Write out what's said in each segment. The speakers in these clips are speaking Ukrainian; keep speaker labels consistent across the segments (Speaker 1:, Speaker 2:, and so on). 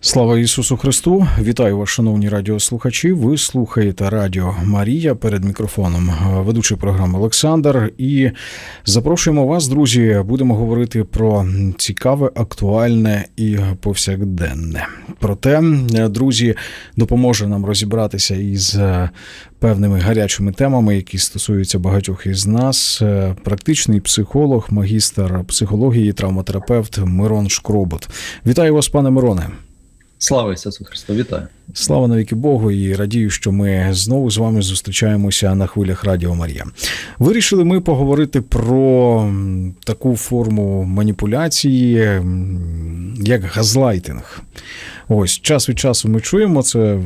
Speaker 1: Слава Ісусу Христу! Вітаю вас, шановні радіослухачі. Ви слухаєте Радіо Марія перед мікрофоном. Ведучий програми Олександр. І запрошуємо вас, друзі. Будемо говорити про цікаве, актуальне і повсякденне. Проте, друзі, допоможе нам розібратися із певними гарячими темами, які стосуються багатьох із нас. Практичний психолог, магістр психології, травматерапевт Мирон Шкробот. Вітаю вас, пане Мироне.
Speaker 2: Слава Ісусу Христу, вітаю.
Speaker 1: Слава навіки Богу, і радію, що ми знову з вами зустрічаємося на хвилях Радіо Марія. Вирішили ми поговорити про таку форму маніпуляції, як газлайтинг. Ось час від часу ми чуємо це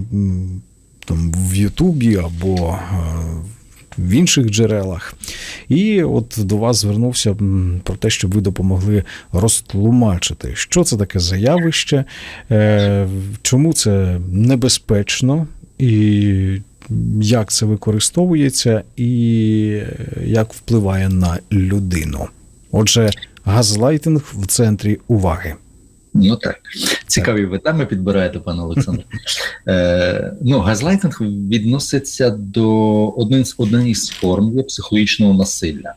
Speaker 1: там в Ютубі або в інших джерелах. І от до вас звернувся про те, щоб ви допомогли розтлумачити, що це таке заявище, е, чому це небезпечно, і як це використовується, і як впливає на людину. Отже, газлайтинг в центрі уваги.
Speaker 2: Ну так, цікаві ви теми підбираєте, пане Олександр. Е, Ну, газлайтинг відноситься до один з однієї з форм психологічного насилля.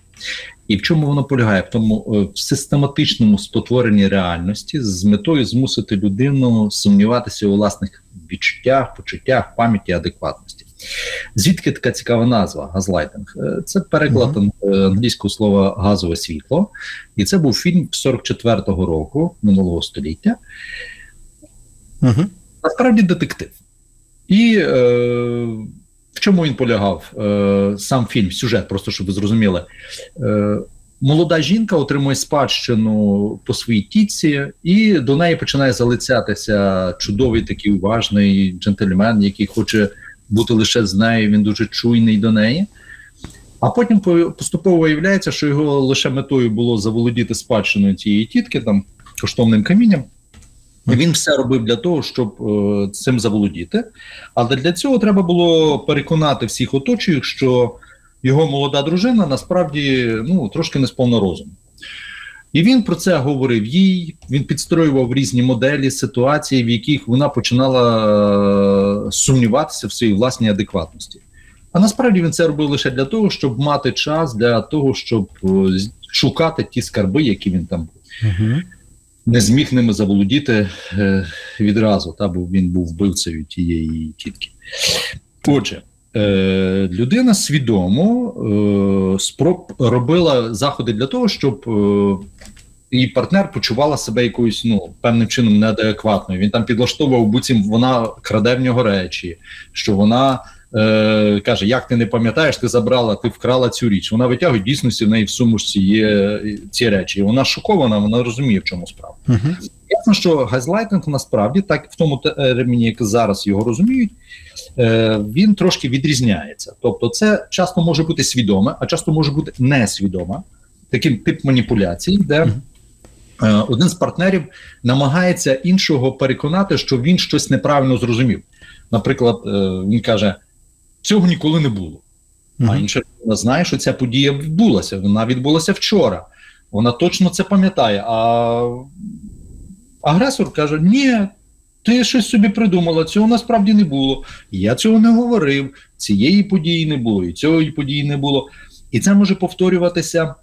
Speaker 2: І в чому воно полягає? В тому в систематичному спотворенні реальності з метою змусити людину сумніватися у власних відчуттях, почуттях, пам'яті, адекватності. Звідки така цікава назва газлайтинг? Це переклад uh-huh. англійського слова газове світло, і це був фільм 44-го року минулого століття.
Speaker 1: Uh-huh.
Speaker 2: Насправді детектив. І е, в чому він полягав? Е, Сам фільм, сюжет, просто щоб ви зрозуміли. Е, Молода жінка отримує спадщину по своїй тітці, і до неї починає залицятися чудовий такий уважний джентльмен, який хоче бути лише з нею, він дуже чуйний до неї. А потім поступово виявляється, що його лише метою було заволодіти спадщиною цієї тітки, там коштовним камінням. І він все робив для того, щоб е, цим заволодіти. Але для цього треба було переконати всіх оточуючих, що його молода дружина насправді ну, трошки не сповна розуму. І він про це говорив їй. Він підстроював різні моделі, ситуації, в яких вона починала сумніватися в своїй власній адекватності. А насправді він це робив лише для того, щоб мати час для того, щоб шукати ті скарби, які він там
Speaker 1: uh-huh.
Speaker 2: не зміг ними заволодіти е, відразу, та бо він був вбивцею тієї тітки. Отже. Е, людина свідомо е, спроб робила заходи для того, щоб е, її партнер почувала себе якоюсь ну певним чином неадекватною. Він там підлаштовував, буцім вона краде в нього речі, що вона каже: Як ти не пам'ятаєш, ти забрала, ти вкрала цю річ. Вона витягує дійсності в неї в сумушці є ці речі. Вона шокована, вона розуміє, в чому справа.
Speaker 1: Uh-huh.
Speaker 2: Ясно, що газлайтинг насправді так в тому терміні, як зараз його розуміють. Він трошки відрізняється. Тобто, це часто може бути свідоме, а часто може бути несвідоме. Такий тип маніпуляцій, де uh-huh. один з партнерів намагається іншого переконати, що він щось неправильно зрозумів. Наприклад, він каже: цього ніколи не було. А інша людина знає, що ця подія відбулася. Вона відбулася вчора. Вона точно це пам'ятає. А агресор каже: Ні. Ти щось собі придумала, цього насправді не було. Я цього не говорив, цієї події не було, і цієї події не було. І це може повторюватися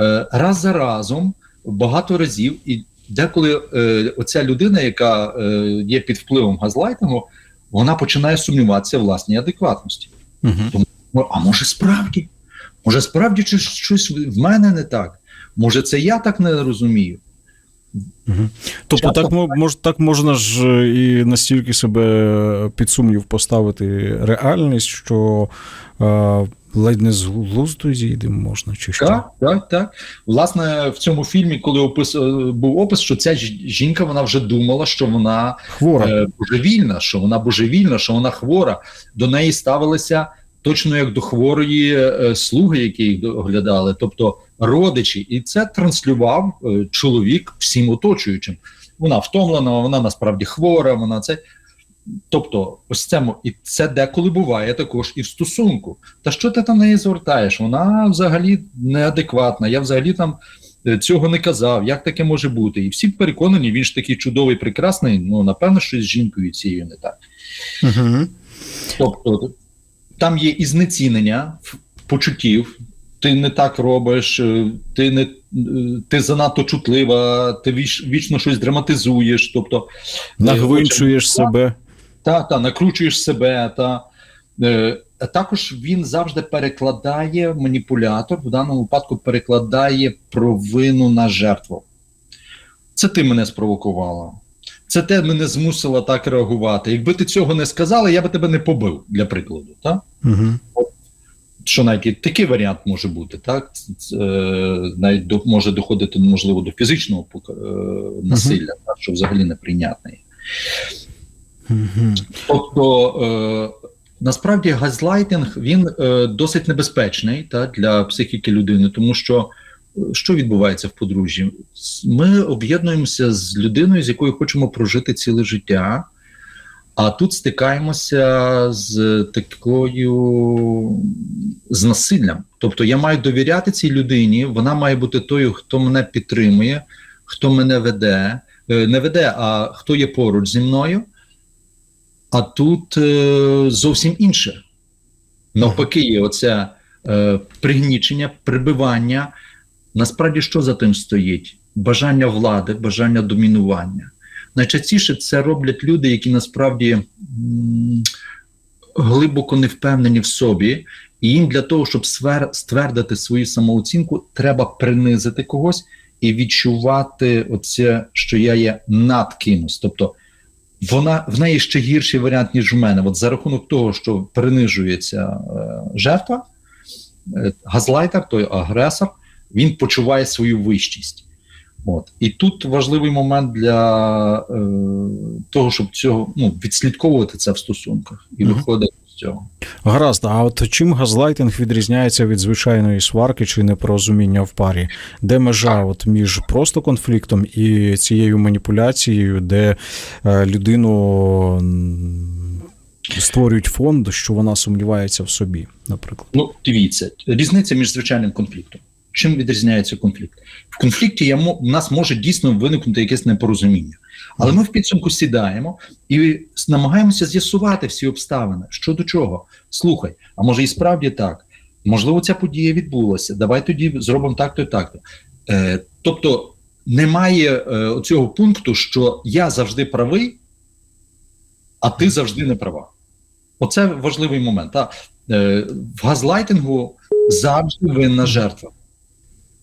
Speaker 2: е, раз за разом, багато разів. І деколи е, оця людина, яка е, є під впливом газлайтингу, вона починає сумніватися в власній адекватності.
Speaker 1: Uh-huh.
Speaker 2: Тому, а може справді? Може, справді щось в мене не так? Може, це я так не розумію?
Speaker 1: Угу. Тобто так мож, так можна ж і настільки себе під сумнів поставити реальність, що е, ледь не з глузду зійде можна чи що?
Speaker 2: Так, так, так. Власне, в цьому фільмі, коли опис був опис, що ця жінка вона вже думала, що вона
Speaker 1: хвора
Speaker 2: е, божевільна, що вона божевільна, що вона хвора. До неї ставилися точно як до хворої е, слуги, які їх доглядали. Тобто родичі, і це транслював е, чоловік всім оточуючим. Вона втомлена, вона насправді хвора. Вона це. Тобто, ось це і це деколи буває також і в стосунку. Та що ти там неї звертаєш? Вона взагалі неадекватна. Я взагалі там е, цього не казав. Як таке може бути? І всі переконані, він ж такий чудовий, прекрасний. Ну напевно, щось з жінкою цією не так.
Speaker 1: Угу.
Speaker 2: Тобто там є і знецінення почуттів. Ти не так робиш, е, ти не е, ти занадто чутлива, ти віч, вічно щось драматизуєш. Тобто
Speaker 1: Нагвинчуєш себе.
Speaker 2: та, та накручуєш себе. Та е, також він завжди перекладає маніпулятор, в даному випадку перекладає провину на жертву. Це ти мене спровокувала. Це ти мене змусила так реагувати. Якби ти цього не сказала, я би тебе не побив, для прикладу. Так?
Speaker 1: Угу.
Speaker 2: Що навіть і такий варіант може бути, так Це, е, навіть до, може доходити можливо до фізичного е, насилля, так, що взагалі неприйнятне.
Speaker 1: Угу.
Speaker 2: Тобто е, насправді газлайтинг він е, досить небезпечний та, для психіки людини, тому що е, що відбувається в подружжі? Ми об'єднуємося з людиною, з якою хочемо прожити ціле життя. А тут стикаємося з такою з насиллям. Тобто я маю довіряти цій людині, вона має бути тою, хто мене підтримує, хто мене веде, Е, не веде, а хто є поруч зі мною. А тут е, зовсім інше. Навпаки, є оце е, пригнічення, прибивання. Насправді, що за тим стоїть? Бажання влади, бажання домінування. Найчастіше це роблять люди, які насправді глибоко не впевнені в собі, і їм для того, щоб ствердити свою самооцінку, треба принизити когось і відчувати оце, що я є над кимось. Тобто вона в неї ще гірший варіант, ніж в мене. От за рахунок того, що принижується е, жертва, е, газлайтер, той агресор, він почуває свою вищість. От. І тут важливий момент для е, того, щоб цього ну, відслідковувати це в стосунках і
Speaker 1: Мгм.
Speaker 2: виходити з цього.
Speaker 1: Гаразд, а от чим газлайтинг відрізняється від звичайної сварки чи непорозуміння в парі? Де межа от між просто конфліктом і цією маніпуляцією, де е, людину створюють фонд, що вона сумнівається в собі, наприклад?
Speaker 2: Ну, дивіться, різниця між звичайним конфліктом. Чим відрізняється конфлікт? В конфлікті у нас може дійсно виникнути якесь непорозуміння. Але ми в підсумку сідаємо і намагаємося з'ясувати всі обставини. Що до чого? Слухай, а може і справді так? Можливо, ця подія відбулася. Давай тоді зробимо так-то і так-то. Е, тобто немає е, цього пункту, що я завжди правий, а ти завжди не права. Оце важливий момент. Та? Е, в газлайтингу завжди винна жертва.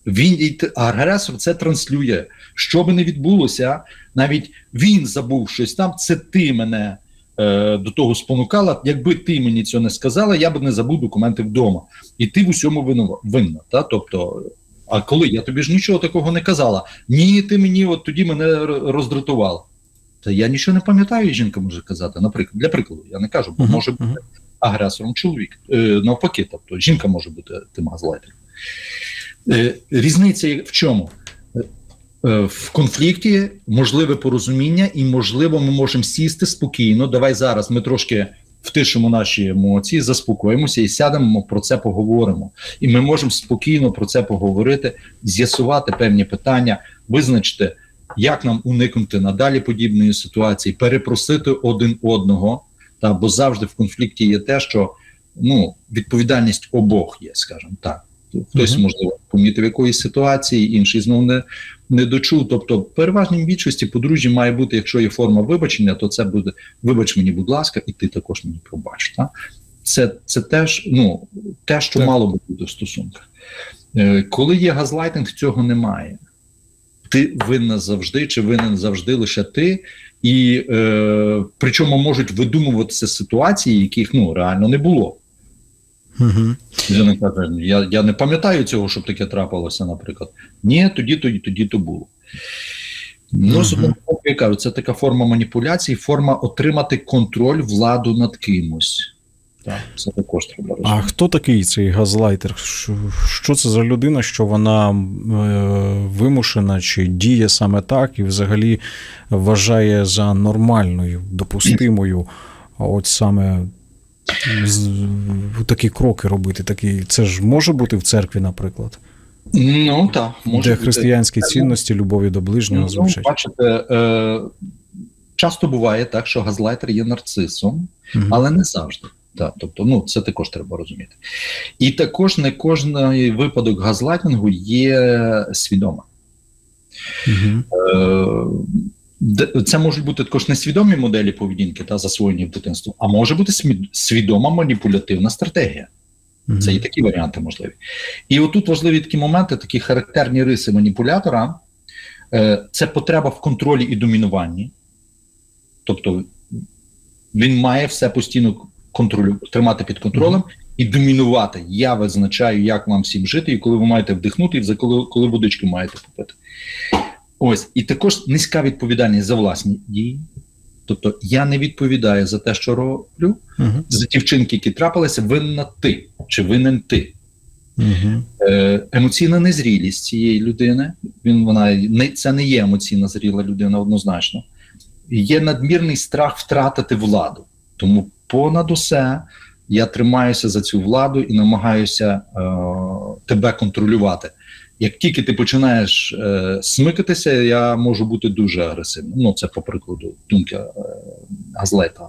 Speaker 2: Він агресор це транслює. Що би не відбулося, навіть він забув щось там. Це ти мене е, до того спонукала. Якби ти мені цього не сказала, я б не забув документи вдома. І ти в усьому винова, винна. Та? Тобто, а коли я тобі ж нічого такого не казала, ні, ти мені от тоді мене роздратувала. Та я нічого не пам'ятаю, жінка може казати. Наприклад, для прикладу, я не кажу, бо може бути агресором чоловік. Е, навпаки, тобто жінка може бути тим газлайтером. Е, різниця в чому? Е, в конфлікті можливе порозуміння, і можливо, ми можемо сісти спокійно. Давай зараз ми трошки втишимо наші емоції, заспокоїмося і сядемо про це поговоримо. І ми можемо спокійно про це поговорити, з'ясувати певні питання, визначити, як нам уникнути надалі подібної ситуації, перепросити один одного. Та бо завжди в конфлікті є те, що ну відповідальність обох є, скажімо так. Хтось, можливо, помітив якоїсь ситуації, інший знову не, не дочув. Тобто, в переважній більшості подружжя має бути, якщо є форма вибачення, то це буде вибач мені, будь ласка, і ти також мені пробач. Та? Це, це теж ну, те, що
Speaker 1: Так.
Speaker 2: мало би бути в стосунках. Е, коли є газлайтинг, цього немає. Ти винна завжди, чи винен завжди лише ти, і е, причому можуть видумуватися ситуації, яких ну реально не було.
Speaker 1: Угу.
Speaker 2: Людина каже, я, я не пам'ятаю цього, щоб таке трапилося, наприклад. Ні, тоді то тоді то було. Ну, я кажу, це така форма маніпуляції, форма отримати контроль, владу над кимось. Так, це також треба розуміти.
Speaker 1: А хто такий цей газлайтер? Що, це за людина, що вона е, вимушена чи діє саме так, і взагалі вважає за нормальною, допустимою, от саме такі кроки робити? Такі, це ж може бути в церкві, наприклад,
Speaker 2: Ну так, може
Speaker 1: де
Speaker 2: бути.
Speaker 1: християнські цінності, любові до ближнього
Speaker 2: Ну,
Speaker 1: звучать.
Speaker 2: бачите, е, часто буває так, що газлайтер є нарцисом,
Speaker 1: Мгм.
Speaker 2: але не завжди. Так, тобто, ну це також треба розуміти. І також не кожен випадок газлайтингу є свідомим.
Speaker 1: Мгм.
Speaker 2: Е, Це можуть бути також несвідомі моделі поведінки та засвоєні в дитинстві, а може бути свідома маніпулятивна стратегія. Це і такі варіанти можливі. І отут важливі такі моменти, такі характерні риси маніпулятора. Е, Це потреба в контролі і домінуванні. Тобто він має все постійно контролю, тримати під контролем і домінувати. Я визначаю, як вам всім жити, і коли ви маєте вдихнути, і коли, коли водички маєте попити. Ось, і також низька відповідальність за власні дії. Тобто я не відповідаю за те, що роблю,
Speaker 1: Мгм.
Speaker 2: за ті вчинки, які трапилися, винна ти чи винен ти.
Speaker 1: Мгм.
Speaker 2: Е, емоційна незрілість цієї людини. Він вона не це не є емоційна зріла людина однозначно. Є надмірний страх втратити владу. Тому понад усе я тримаюся за цю владу і намагаюся е, тебе контролювати. Як тільки ти починаєш е, смикатися, я можу бути дуже агресивним. Ну, це по прикладу думки е, Газлета.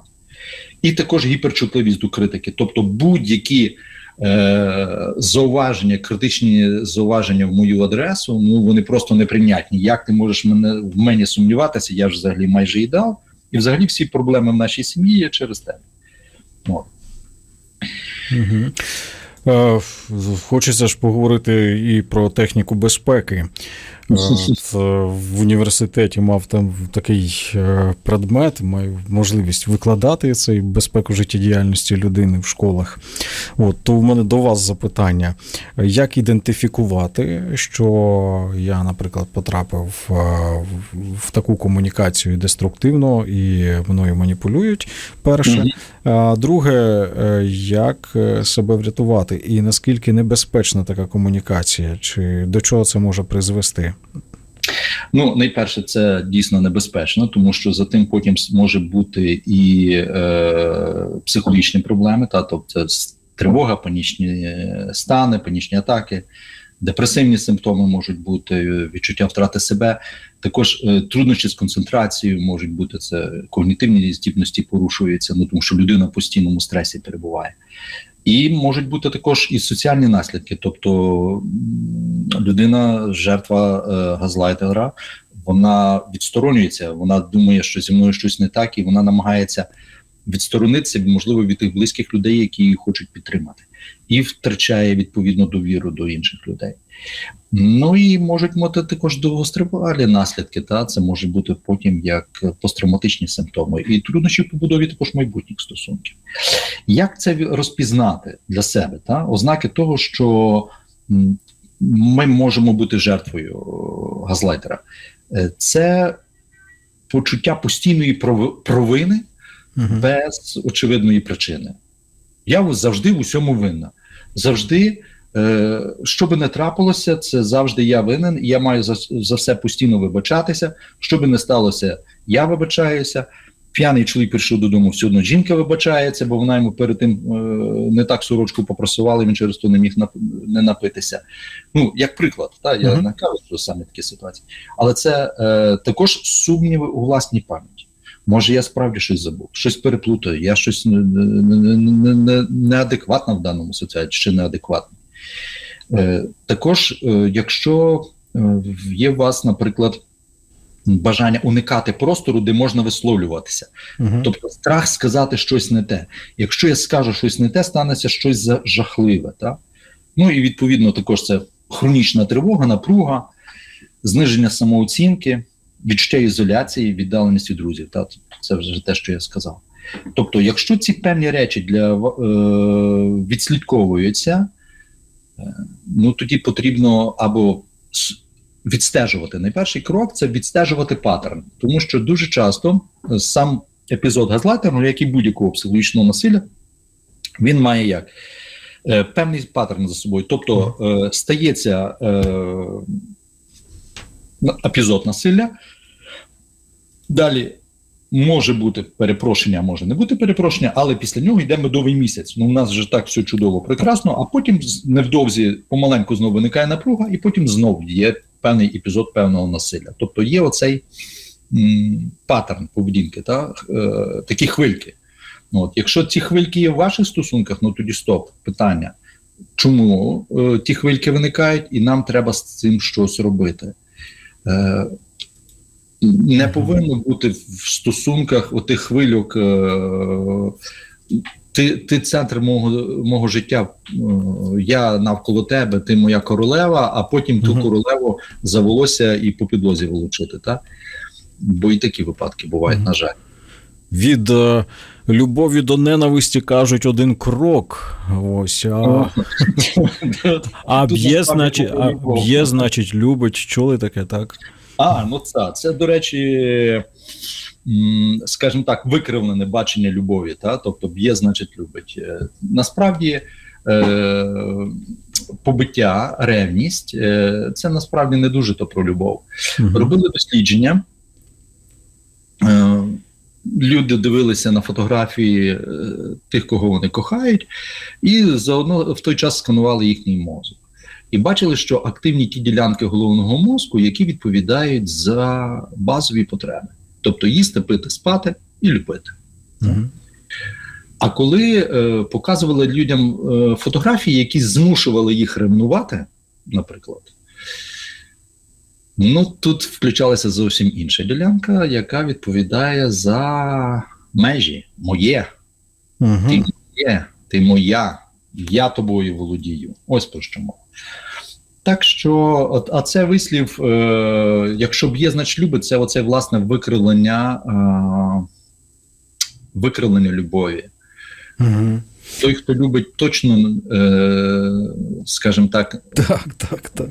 Speaker 2: І також гіперчутливість до критики. Тобто будь-які е, зауваження, критичні зауваження в мою адресу, ну вони просто неприйнятні. Як ти можеш мене в мені сумніватися? Я ж взагалі майже ідеал. І взагалі всі проблеми в нашій сім'ї є через тебе.
Speaker 1: Угу. Е, Хочеться ж поговорити і про техніку безпеки. Е, е, В університеті мав там такий е, предмет, маю можливість викладати цей безпеку життєдіяльності людини в школах. От, то в мене до вас запитання: як ідентифікувати, що я, наприклад, потрапив в- в таку комунікацію деструктивно і мною маніпулюють? Перше. А друге, як себе врятувати, і наскільки небезпечна така комунікація, чи до чого це може призвести?
Speaker 2: Ну, найперше, це дійсно небезпечно, тому що за тим потім може бути і е, психологічні проблеми, та тобто тривога, панічні е, стани, панічні атаки, депресивні симптоми можуть бути, е, відчуття втрати себе. Також е, труднощі з концентрацією можуть бути це когнітивні здібності порушуються, ну тому що людина в постійному стресі перебуває. І можуть бути також і соціальні наслідки, тобто людина, жертва е, газлайтера, вона відсторонюється, вона думає, що зі мною щось не так, і вона намагається відсторонитися, можливо, від тих близьких людей, які її хочуть підтримати, і втрачає відповідно довіру до інших людей. Ну і можуть мати також довгостривалі наслідки. Та це може бути потім як посттравматичні симптоми, і труднощі в побудові також майбутніх стосунків. Як це розпізнати для себе? Та ознаки того, що ми можемо бути жертвою газлайтера, Е, це почуття постійної прови- провини
Speaker 1: Мгм.
Speaker 2: без очевидної причини. Я завжди в усьому винна. Завжди, що би не трапилося, це завжди я винен, і я маю за, за все постійно вибачатися. Що би не сталося, я вибачаюся. П'яний чоловік прийшов додому, все одно жінка вибачається, бо вона йому перед тим е, не так сорочку попросувала, він через то не міг нап- не напитися. Ну, як приклад, та, я
Speaker 1: Мгм.
Speaker 2: не кажу, що саме такі ситуації. Але це е, також сумніви у власній пам'яті. Може, я справді щось забув, щось переплутаю, я щось не- не- не- не- не- неадекватна в даному соціалі, чи неадекватна. Е, також, е, якщо е, є у вас, наприклад, бажання уникати простору, де можна висловлюватися,
Speaker 1: Мгм.
Speaker 2: Тобто страх сказати щось не те. Якщо я скажу щось не те, станеться щось жахливе. Так? Ну і відповідно також це хронічна тривога, напруга, зниження самооцінки, відчуття ізоляції, віддаленість від друзів. Так? Це вже те, що я сказав. Тобто, якщо ці певні речі для, е, відслідковуються, ну тоді потрібно або відстежувати. Найперший крок це відстежувати паттерн, тому що дуже часто е, сам епізод газлайтеру, як і будь-якого психологічного насилля, він має як? Е, певний паттерн за собою. Тобто е, стається е, епізод насилля. Далі може бути перепрошення, може не бути перепрошення, але після нього йде медовий місяць. Ну, у нас вже так все чудово, прекрасно, а потім невдовзі помаленьку знову виникає напруга, і потім знову є певний епізод певного насилля. Тобто є оцей м, паттерн поведінки, та, е, такі хвильки. Ну, От, якщо ці хвильки є в ваших стосунках, ну тоді стоп, питання. Чому е, ті хвильки виникають, і нам треба з цим щось робити? Е, не повинно бути в стосунках отих хвильок. Е, ти, ти центр мого, мого життя, е, я навколо тебе, ти моя королева, а потім ту королеву за волосся і по підлозі волочити. Так? Бо і такі випадки бувають, на жаль.
Speaker 1: Від е, любові до ненависті кажуть один крок. Ось, а, а б'є, значить, а б'є, значить, любить. Чули таке, так?
Speaker 2: А, ну це, це, до речі, скажімо так, викривлене бачення любові. Та? Тобто б'є, значить, любить. Е, Насправді, е, побиття, ревність е, це насправді не дуже то про любов.
Speaker 1: Мгм.
Speaker 2: Робили дослідження. Е, Люди дивилися на фотографії тих, кого вони кохають, і заодно в той час сканували їхній мозок. І бачили, що активні ті ділянки головного мозку, які відповідають за базові потреби, тобто їсти, пити, спати і любити. А коли е, показували людям е, фотографії, які змушували їх ревнувати, наприклад, ну тут включалася зовсім інша ділянка, яка відповідає за межі моє,
Speaker 1: Мгм.
Speaker 2: є, ти моя, я тобою володію. Ось про що мова. Так що, от, а це вислів, е, якщо б'є, значить любить, це оце власне викривлення, е, викривлення любові.
Speaker 1: Мгм.
Speaker 2: Той, хто любить точно, е, скажімо так,
Speaker 1: Так, так, так.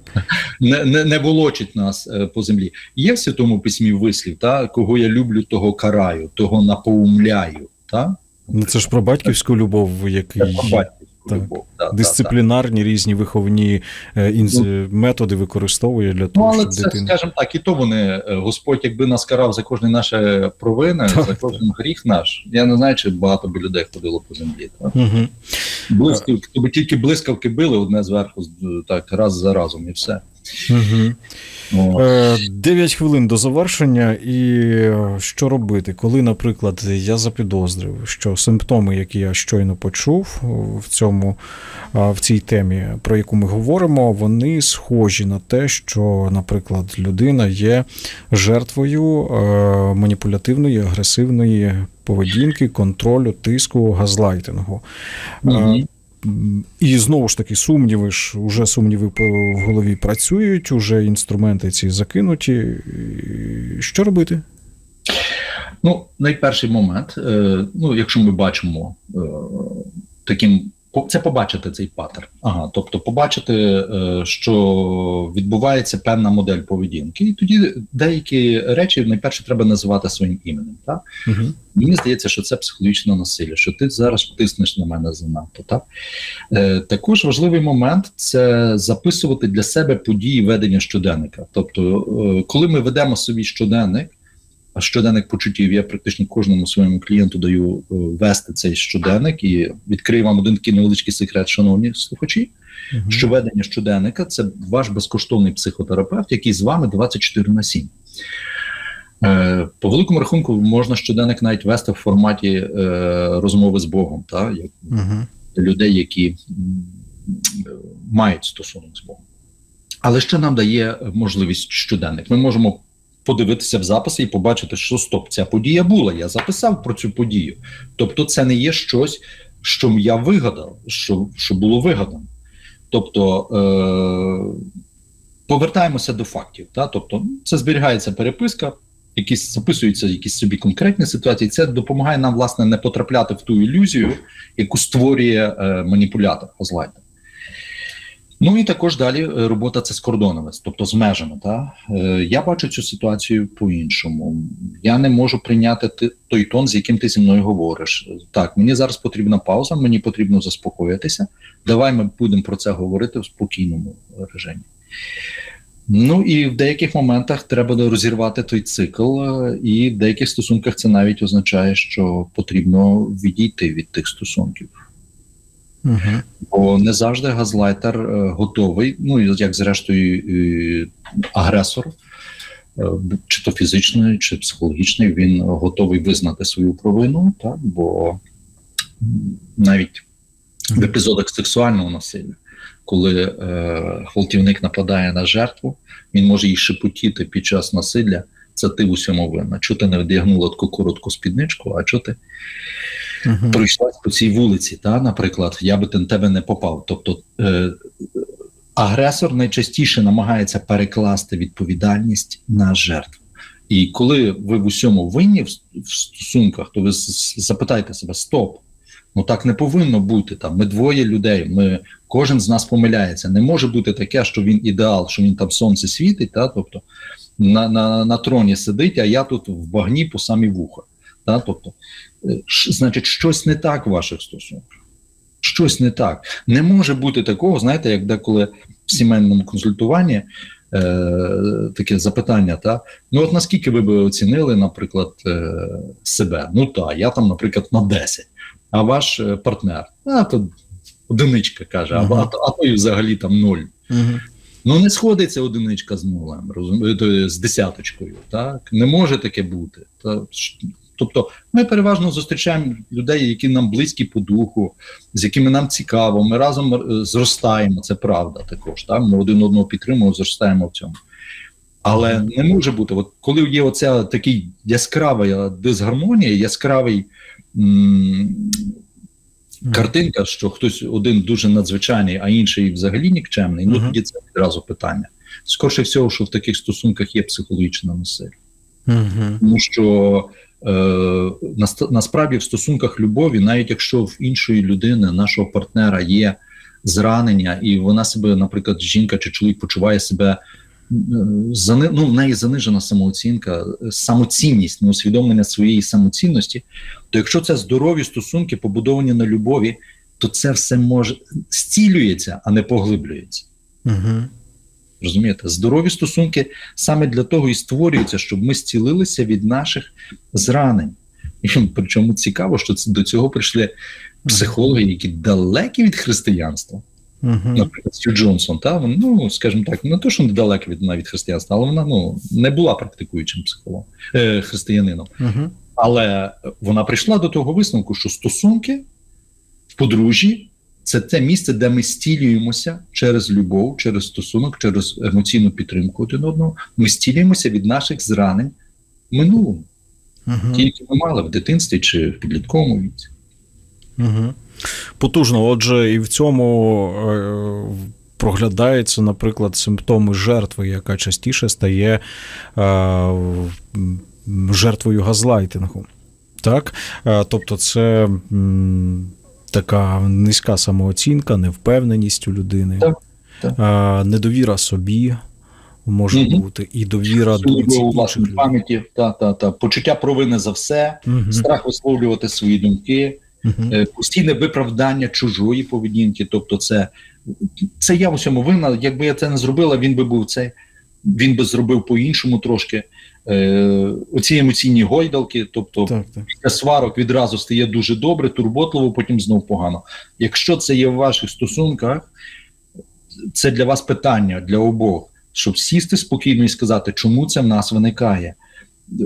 Speaker 2: не, не, не волочить нас е, по землі. Є в святому письмі вислів, та, кого я люблю, того караю, того напоумляю. Та?
Speaker 1: Ну це ж про батьківську любов, який.
Speaker 2: Любов. Да, Дисциплінарні да.
Speaker 1: різні виховні інз... ну, методи використовує для
Speaker 2: Ну,
Speaker 1: того,
Speaker 2: але
Speaker 1: щоб
Speaker 2: це,
Speaker 1: дитина.
Speaker 2: скажімо так, і то вони, е, Господь, якби нас карав за кожне наше провини,
Speaker 1: Так,
Speaker 2: за кожен гріх наш, я не знаю, чи багато би людей ходило по землі. Так?
Speaker 1: Угу.
Speaker 2: Блискавки, тобі тільки блискавки били одне зверху, так, раз за разом, і все.
Speaker 1: Е, Дев'ять хвилин до завершення, і е, що робити, коли, наприклад, я запідозрив, що симптоми, які я щойно почув в цьому в цій темі, про яку ми говоримо, вони схожі на те, що, наприклад, людина є жертвою е, маніпулятивної, агресивної поведінки, контролю, тиску, газлайтингу. М, І знову ж таки, сумніви ж уже сумніви в голові працюють, уже інструменти ці закинуті. Що робити?
Speaker 2: Ну, найперший момент, е, ну, якщо ми бачимо е, таким, це побачити цей паттерн. Ага, тобто побачити, е, що відбувається певна модель поведінки, і тоді деякі речі найперше треба називати своїм іменем. Так?
Speaker 1: Угу.
Speaker 2: Мені здається, що це психологічне насилля, що ти зараз тиснеш на мене занадто. Так? Е, також важливий момент це записувати для себе події ведення щоденника. Тобто, е, коли ми ведемо собі щоденник, а щоденник почуттів, я практично кожному своєму клієнту даю е, вести цей щоденник і відкрию вам один такий невеличкий секрет, шановні слухачі що ведення щоденника це ваш безкоштовний психотерапевт, який з вами 24 на 7. Е, по великому рахунку можна щоденник навіть вести в форматі е, розмови з Богом, та, як
Speaker 1: Угу.
Speaker 2: людей, які мають стосунок з Богом. Але що нам дає можливість щоденник? Ми можемо подивитися в записи і побачити, що стоп, ця подія була. Я записав про цю подію. Тобто, це не є щось, що я вигадав, що, що було вигадано. Тобто е- повертаємося до фактів. Та? Тобто, це зберігається переписка, якісь записуються якісь собі конкретні ситуації. Це допомагає нам, власне, не потрапляти в ту ілюзію, яку створює е, маніпулятор газлайтер. Ну і також далі е, робота це з кордонами, тобто з межами. Та? Е, Я бачу цю ситуацію по-іншому. Я не можу прийняти той тон, з яким ти зі мною говориш. Так, мені зараз потрібна пауза, мені потрібно заспокоїтися. Давай ми будемо про це говорити в спокійному режимі. Ну і в деяких моментах треба розірвати той цикл, е, і в деяких стосунках це навіть означає, що потрібно відійти від тих стосунків.
Speaker 1: Угу.
Speaker 2: Бо не завжди газлайтер е, готовий, ну як зрештою агресор, е, чи то фізичний, чи психологічний, він готовий визнати свою провину, так бо навіть в епізодах сексуального насилля, коли е, гвалтівник нападає на жертву, він може їй шепотіти під час насилля. Це ти в усьому винна. Чого ти не вдягнула таку коротку спідничку, а чого ти
Speaker 1: Угу.
Speaker 2: пройшлась по цій вулиці, та, наприклад, я би на тебе не попав. Тобто е, агресор найчастіше намагається перекласти відповідальність на жертву. І коли ви в усьому винні в, в стосунках, то ви з- з- запитайте себе: стоп. Ну так не повинно бути. Там ми двоє людей. Ми кожен з нас помиляється. Не може бути таке, що він ідеал, що він там сонце світить, та тобто на, на, на троні сидить, а я тут в багні по самі вуха. Та, тобто, е, ш- значить, щось не так в ваших стосунках. Щось не так. Не може бути такого, знаєте, як деколи в сімейному консультуванні е, таке запитання, та ну от наскільки ви би оцінили, наприклад, е, себе? Ну так, я там, наприклад, на 10, а ваш е, партнер, а то одиничка каже, а, а, а то і взагалі там ноль. Ну не сходиться одиничка з нулем, розумієте, з десяточкою. Так не може таке бути. Тобто, ми переважно зустрічаємо людей, які нам близькі по духу, з якими нам цікаво. Ми разом е, зростаємо. Це правда також. Так? Ми один одного підтримуємо, зростаємо в цьому. Але не може бути, от коли є оця такий яскрава дисгармонія, яскравий м- картинка, що хтось один дуже надзвичайний, а інший взагалі нікчемний, ну тоді це відразу питання. Скорше всього, що в таких стосунках є психологічне насилля. Тому що е, насправді в стосунках любові, навіть якщо в іншої людини, нашого партнера, є зранення, і вона себе, наприклад, жінка чи чоловік почуває себе. Зани- Ну, в неї занижена самооцінка, самоцінність, неусвідомлення своєї самоцінності. То якщо це здорові стосунки, побудовані на любові, то це все може зцілюється, а не поглиблюється.
Speaker 1: Угу.
Speaker 2: Розумієте, здорові стосунки саме для того і створюються, щоб ми зцілилися від наших зранень. І причому цікаво, що до цього прийшли психологи, які далекі від християнства.
Speaker 1: Угу.
Speaker 2: Наприклад, Сью Джонсон, та ну скажімо так, не то, що недалеко від навіть християнства, але вона ну не була практикуючим психологом е, християнином.
Speaker 1: Угу.
Speaker 2: Але вона прийшла до того висновку, що стосунки в подружжі це те місце, де ми стілюємося через любов, через стосунок, через емоційну підтримку один одного. Ми стілюємося від наших зранень минулому,
Speaker 1: Угу.
Speaker 2: ті, які ми мали в дитинстві чи в підлітковому віці.
Speaker 1: Угу. Потужно. Отже, і в цьому е, проглядається, наприклад, симптоми жертви, яка частіше стає е, жертвою газлайтингу. Так? Е, тобто, це м, така низька самооцінка, невпевненість у людини,
Speaker 2: Так, так.
Speaker 1: Е, недовіра собі може
Speaker 2: Мгм.
Speaker 1: бути, і довіра
Speaker 2: власній
Speaker 1: людей.
Speaker 2: пам'яті, та, та, та, почуття провини за все,
Speaker 1: Мгм.
Speaker 2: страх висловлювати свої думки, постійне виправдання чужої поведінки. Тобто, це, це я в усьому винна. Якби я це не зробила, він би був цей, він би зробив по-іншому трошки. Е, оці емоційні гойдалки, тобто
Speaker 1: Так, так.
Speaker 2: після сварок відразу стає дуже добре, турботливо, потім знов погано. Якщо це є в ваших стосунках, це для вас питання для обох, щоб сісти спокійно і сказати, чому це в нас виникає.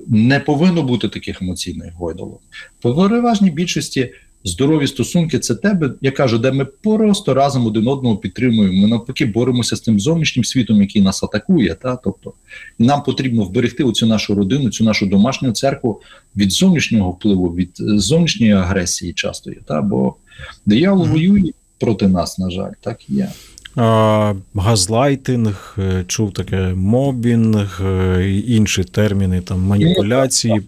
Speaker 2: Не повинно бути таких емоційних гойдалок. В переважній більшості здорові стосунки це тебе, я кажу, де ми просто разом один одного підтримуємо. Ми навпаки боремося з тим зовнішнім світом, який нас атакує. Та? Тобто, нам потрібно вберегти оцю нашу родину, цю нашу домашню церкву від зовнішнього впливу, від е, зовнішньої агресії частої. Та? Бо диявол
Speaker 1: Мгм.
Speaker 2: воює проти нас, на жаль, так і є.
Speaker 1: А, Газлайтинг, е, чув таке мобінг, е, інші терміни, там маніпуляції,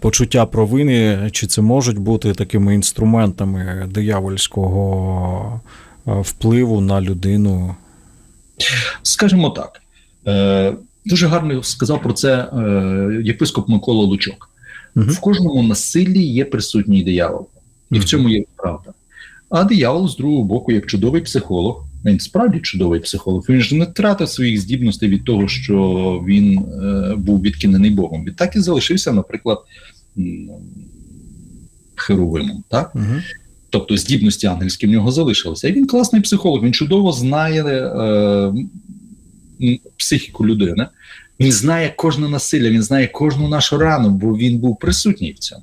Speaker 1: почуття провини. Чи це можуть бути такими інструментами диявольського е, впливу на людину.
Speaker 2: Скажімо так, е, дуже гарно сказав про це е, єпископ Микола Лучок.
Speaker 1: Мгм.
Speaker 2: В кожному насиллі є присутній диявол, і в цьому є правда. А диявол, з другого боку, як чудовий психолог, він справді чудовий психолог. Він ж не втратив своїх здібностей від того, що він е, був відкинений Богом. Він так і залишився, наприклад, херовимом. Так?
Speaker 1: Угу.
Speaker 2: Тобто здібності ангельські в нього залишилися. І він класний психолог, він чудово знає е, психіку людини. Він знає кожне насилля, він знає кожну нашу рану, бо він був присутній в цьому.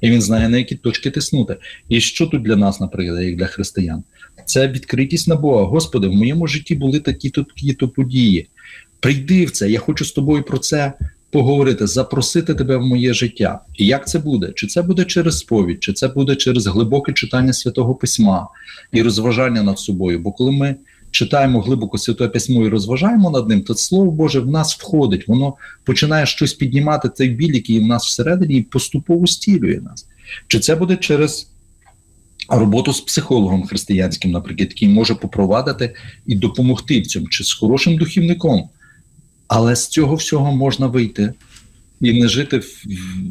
Speaker 2: І він знає, на які точки тиснути. І що тут для нас, наприклад, як для християн? Це відкритість на Бога. Господи, в моєму житті були такі-то такі-то події. Прийди в це, я хочу з тобою про це поговорити, запросити тебе в моє життя. І як це буде? Чи це буде через сповідь, чи це буде через глибоке читання святого письма і розважання над собою? Бо коли ми читаємо глибоко святе письмо і розважаємо над ним, то слово Боже в нас входить, воно починає щось піднімати цей біль, який в нас всередині, і поступово стілює нас. Чи це буде через роботу з психологом християнським, наприклад, який може попровадити і допомогти в цьому, чи з хорошим духівником? Але з цього всього можна вийти і не жити в,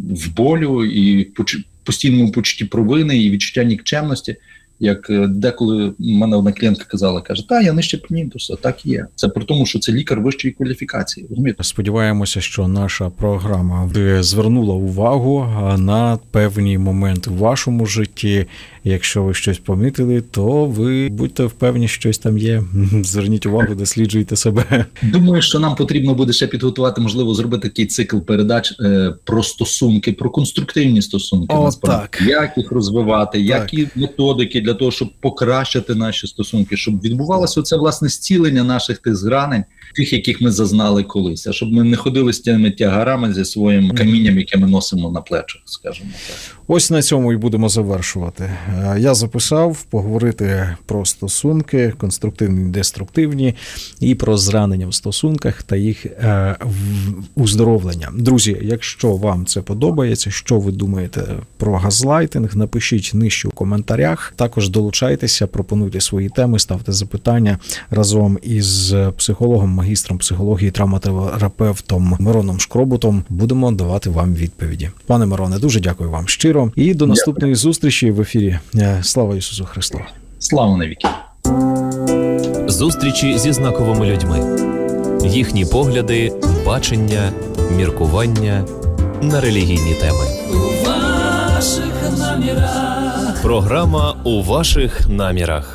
Speaker 2: в болю і поч- постійному почутті провини і відчуття нікчемності. Як е, деколи мене одна клієнтка казала, каже, та я нижче плінтуса, так і є. Це при тому, що це лікар вищої кваліфікації. Розумієте?
Speaker 1: Сподіваємося, що наша програма е, звернула увагу на певні моменти в вашому житті. Якщо ви щось помітили, то ви будьте впевнені, щось там є. Зверніть увагу, досліджуйте себе.
Speaker 2: Думаю, що нам потрібно буде ще підготувати, можливо, зробити такий цикл передач е, про стосунки, про конструктивні стосунки.
Speaker 1: О, так.
Speaker 2: Як їх розвивати, які методики для того, щоб покращити наші стосунки, щоб відбувалося це власне зцілення наших тих зранень, тих, яких ми зазнали колись, а щоб ми не ходили з тими тягарами зі своїм камінням, яке ми носимо на плечах, скажімо так.
Speaker 1: Ось на цьому і будемо завершувати. Е, Я записав поговорити про стосунки, конструктивні, деструктивні, і про зранення в стосунках та їх е, уздоровлення. Друзі, якщо вам це подобається, що ви думаєте про газлайтинг, напишіть нижче у коментарях. Також долучайтеся, пропонуйте свої теми, ставте запитання разом із психологом, магістром психології, травматерапевтом Мироном Шкробутом. Будемо давати вам відповіді. Пане Мироне, дуже дякую вам щиро. І до наступної зустрічі в ефірі. Е, Слава Ісусу Христу!
Speaker 2: Слава навіки!
Speaker 3: Зустрічі зі знаковими людьми, їхні погляди, бачення, міркування на релігійні теми.
Speaker 4: У ваших намірах.
Speaker 3: Програма у ваших намірах.